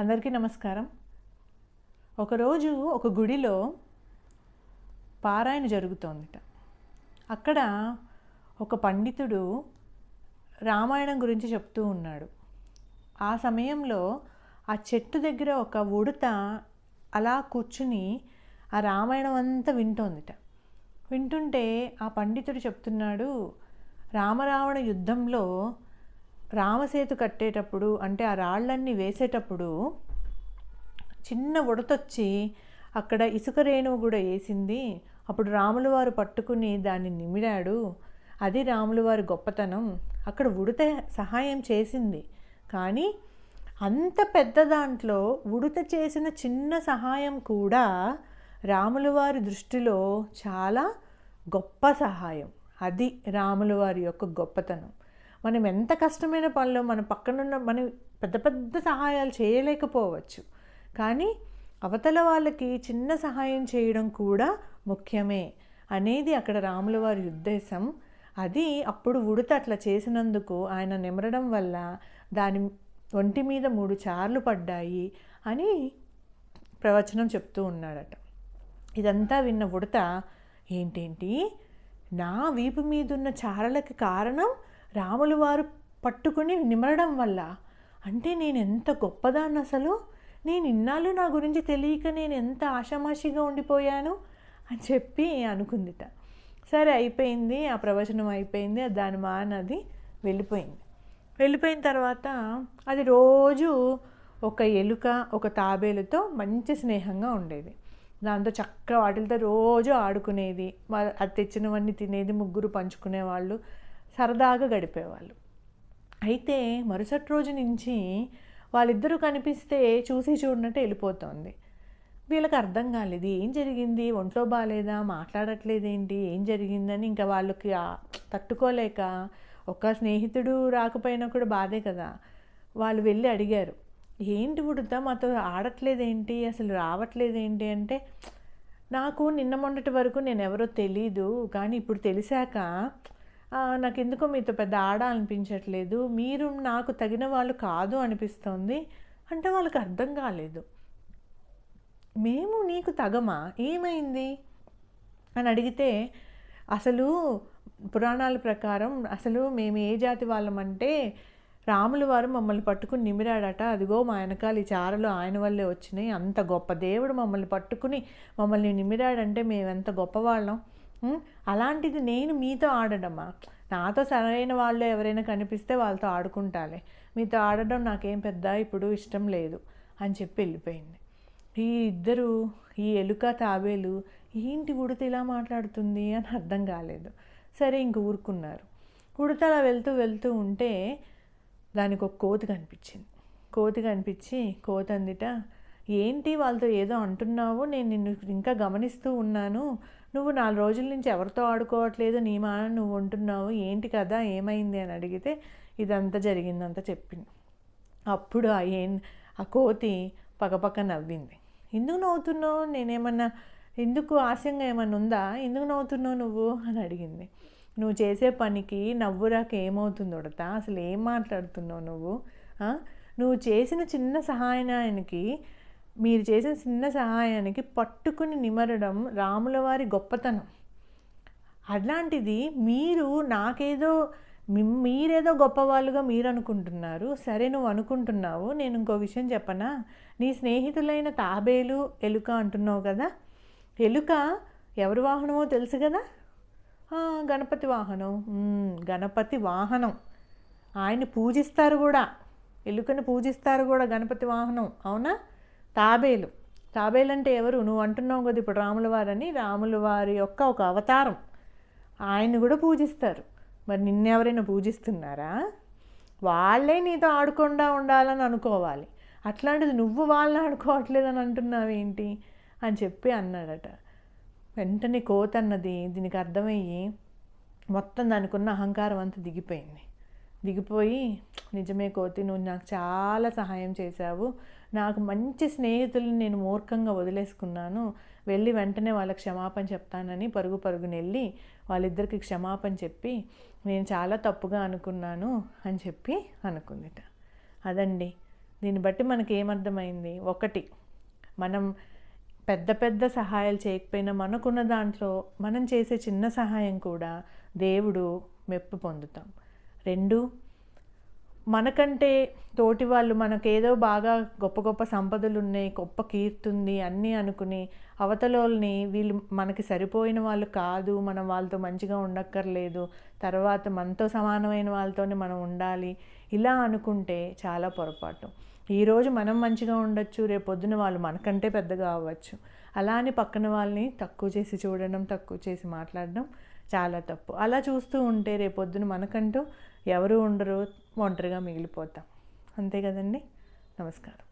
అందరికీ నమస్కారం. ఒకరోజు ఒక గుడిలో పారాయణ జరుగుతోందిట. అక్కడ ఒక పండితుడు రామాయణం గురించి చెప్తూ ఉన్నాడు. ఆ సమయంలో ఆ చెట్టు దగ్గర ఒక ఉడత అలా కూర్చుని ఆ రామాయణం అంతా వింటోందిట. వింటుంటే ఆ పండితుడు చెప్తున్నాడు రామరావణ యుద్ధంలో రామసేతు కట్టేటప్పుడు అంటే ఆ రాళ్ళన్నీ వేసేటప్పుడు చిన్న ఉడతొచ్చి అక్కడ ఇసుక రేణువు కూడా వేసింది. అప్పుడు రాములు వారు పట్టుకుని దాన్ని నిమిడాడు అది రాములు వారి గొప్పతనం. అక్కడ ఉడత సహాయం చేసింది. కానీ అంత పెద్ద దాంట్లో ఉడత చేసిన చిన్న సహాయం కూడా రాములు వారి దృష్టిలో చాలా గొప్ప సహాయం. అది రాములు వారి యొక్క గొప్పతనం. మనం ఎంత కష్టమైన పనిలో మన పక్కనున్న మనం పెద్ద పెద్ద సహాయాలు చేయలేకపోవచ్చు. కానీ అవతల వాళ్ళకి చిన్న సహాయం చేయడం కూడా ముఖ్యమే అనేది అక్కడ రాముల వారి ఉద్దేశం. అది అప్పుడు ఉడత అట్లా చేసినందుకు ఆయన నిమరడం వల్ల దాని ఒంటి మీద మూడు చార్లు పడ్డాయి అని ప్రవచనం చెప్తూ ఉన్నాడట. ఇదంతా విన్న ఉడత ఏంటేంటి? నా వీపు మీదున్న చారలకి కారణం రాములు వారు పట్టుకుని నిమరడం వల్ల అంటే నేను ఎంత గొప్పదాన్ని అసలు? నేను ఇన్నాళ్ళు నా గురించి తెలియక నేను ఎంత ఆషామాషిగా ఉండిపోయాను? అని చెప్పి అనుకుందిట. సరే అయిపోయింది ఆ ప్రవచనం అయిపోయింది దాని మానది వెళ్ళిపోయింది. వెళ్ళిపోయిన తర్వాత అది రోజు ఒక ఎలుక ఒక తాబేలుతో మంచి స్నేహంగా ఉండేది. దాంతో చక్కగా వాటితో రోజు ఆడుకునేది. అది తెచ్చినవన్నీ తినేది ముగ్గురు పంచుకునేవాళ్ళు. సరదాగా గడిపేవాళ్ళు. అయితే మరుసటి రోజు నుంచి వాళ్ళిద్దరూ కనిపిస్తే చూసి చూడనట్టు వెళ్ళిపోతుంది. వీళ్ళకి అర్థం కాలేదు ఏం జరిగింది? ఒంట్లో బాగాలేదా మాట్లాడట్లేదేంటి? ఏం జరిగిందని ఇంకా వాళ్ళకి తట్టుకోలేక ఒక స్నేహితుడు రాకపోయినా కూడా బాధే కదా. వాళ్ళు వెళ్ళి అడిగారు ఏంటి ఉడతా మాతో ఆడట్లేదేంటి? అసలు రావట్లేదేంటి? అంటే నాకు నిన్న మొన్నటి వరకు నేను ఎవరో తెలీదు కానీ ఇప్పుడు తెలిసాక నాకు ఎందుకో మీతో పెద్ద ఆడ అనిపించట్లేదు మీరు నాకు తగిన వాళ్ళు కాదు అనిపిస్తోంది అంటే వాళ్ళకి అర్థం కాలేదు. మేము నీకు తగమా? ఏమైంది? అని అడిగితే అసలు పురాణాల ప్రకారం అసలు మేము ఏ జాతి వాళ్ళమంటే రాముల వారు మమ్మల్ని పట్టుకుని నిమిరాడట అదిగో మా వెనకాల ఈ చారలు ఆయన వల్లే వచ్చినాయి అంత గొప్ప దేవుడు మమ్మల్ని పట్టుకుని మమ్మల్ని నిమిరాడంటే మేము ఎంత గొప్పవాళ్ళం. అలాంటిది నేను మీతో ఆడడమా? నాతో సరైన వాళ్ళు ఎవరైనా కనిపిస్తే వాళ్ళతో ఆడుకుంటాలే. మీతో ఆడడం నాకేం పెద్ద ఇప్పుడు ఇష్టం లేదు అని చెప్పి వెళ్ళిపోయింది. ఈ ఇద్దరు ఈ ఎలుక తాబేలు ఏంటి ఉడత ఇలా మాట్లాడుతుంది అని అర్థం కాలేదు. సరే ఇంక ఊరుకున్నారు. ఉడత అలా వెళ్తూ వెళ్తూ ఉంటే దానికి ఒక కోతి కనిపించింది. కోతి కనిపించి కోతి అందిట ఏంటి వాళ్ళతో ఏదో అంటున్నావు? నేను నిన్ను ఇంకా గమనిస్తూ ఉన్నాను. నువ్వు నాలుగు రోజుల నుంచి ఎవరితో ఆడుకోవట్లేదు నీ మాన నువ్వు ఉంటున్నావు ఏంటి కదా ఏమైంది అని అడిగితే ఇదంతా జరిగిందంతా చెప్పింది. అప్పుడు ఆ ఏం ఆ కోతి పక్కపక్క నవ్వింది. ఎందుకు నవ్వుతున్నావు? నేనేమన్నా ఎందుకు ఆశంగా ఏమన్నా ఉందా? ఎందుకు నవ్వుతున్నావు నువ్వు? అని అడిగింది. నువ్వు చేసే పనికి నవ్వురాక ఏమవుతుంది ఉడతా? అసలు ఏం మాట్లాడుతున్నావు నువ్వు? నువ్వు చేసిన చిన్న సహాయానికి మీరు చేసిన చిన్న సహాయానికి పట్టుకుని నిమరడం రాముల వారి గొప్పతనం. అట్లాంటిది మీరు నాకేదో మీరేదో గొప్పవాళ్ళుగా మీరు అనుకుంటున్నారు సరే నువ్వు అనుకుంటున్నావు నేను ఇంకో విషయం చెప్పనా? నీ స్నేహితులైన తాబేలు ఎలుక అంటున్నావు కదా? ఎలుక ఎవరి వాహనమో తెలుసు కదా? గణపతి వాహనం. గణపతి వాహనం. ఆయన్ని పూజిస్తారు కూడా. ఎలుకని పూజిస్తారు కూడా గణపతి వాహనం. అవునా? తాబేలు. తాబేలు అంటే ఎవరు? నువ్వు అంటున్నావు కదా ఇప్పుడు రాముల వారని రాముల వారి యొక్క ఒక అవతారం. ఆయన్ని కూడా పూజిస్తారు. మరి నిన్నెవరైనా పూజిస్తున్నారా? వాళ్ళే నీతో ఆడకుండా ఉండాలని అనుకోవాలి. అట్లాంటిది నువ్వు వాళ్ళని ఆడుకోవట్లేదని అంటున్నావేంటి అని చెప్పి అన్నాడట. వెంటనే కోత అన్నది దీనికి అర్థమయ్యి మొత్తం దానికి ఉన్న అహంకారం అంతా దిగిపోయింది. దిగిపోయి నిజమే కోతి నువ్వు నాకు చాలా సహాయం చేశావు. నాకు మంచి స్నేహితుల్ని నేను మూర్ఖంగా వదిలేసుకున్నాను. వెళ్ళి వెంటనే వాళ్ళకి క్షమాపణ చెప్తానని పరుగు పరుగుని వెళ్ళి వాళ్ళిద్దరికి క్షమాపణ చెప్పి నేను చాలా తప్పుగా అనుకున్నాను అని చెప్పి అనుకుందిట. అదండి. దీన్ని బట్టి మనకి ఏమర్థమైంది? ఒకటి మనం పెద్ద పెద్ద సహాయాలు చేయకపోయినా మనకున్న దాంట్లో మనం చేసే చిన్న సహాయం కూడా దేవుడు మెప్పు పొందుతాం. రెండు మనకంటే తోటి వాళ్ళు మనకేదో బాగా గొప్ప గొప్ప సంపదలు ఉన్నాయి గొప్ప కీర్తి ఉంది అన్నీ అనుకుని అవతలోల్ని వీళ్ళు మనకి సరిపోయిన వాళ్ళు కాదు మనం వాళ్ళతో మంచిగా ఉండక్కర్లేదు తర్వాత మనతో సమానమైన వాళ్ళతోనే మనం ఉండాలి ఇలా అనుకుంటే చాలా పొరపాటు. ఈరోజు మనం మంచిగా ఉండొచ్చు రేపు పొద్దున వాళ్ళు మనకంటే పెద్దగా అవ్వచ్చు. అలా అని పక్కన వాళ్ళని తక్కువ చేసి చూడడం తక్కువ చేసి మాట్లాడడం చాలా తప్పు. అలా చూస్తూ ఉంటే రేపొద్దున మనకంటూ ఎవరు ఉండరు ఒంటరిగా మిగిలిపోతాం. అంతే కదండి? నమస్కారం.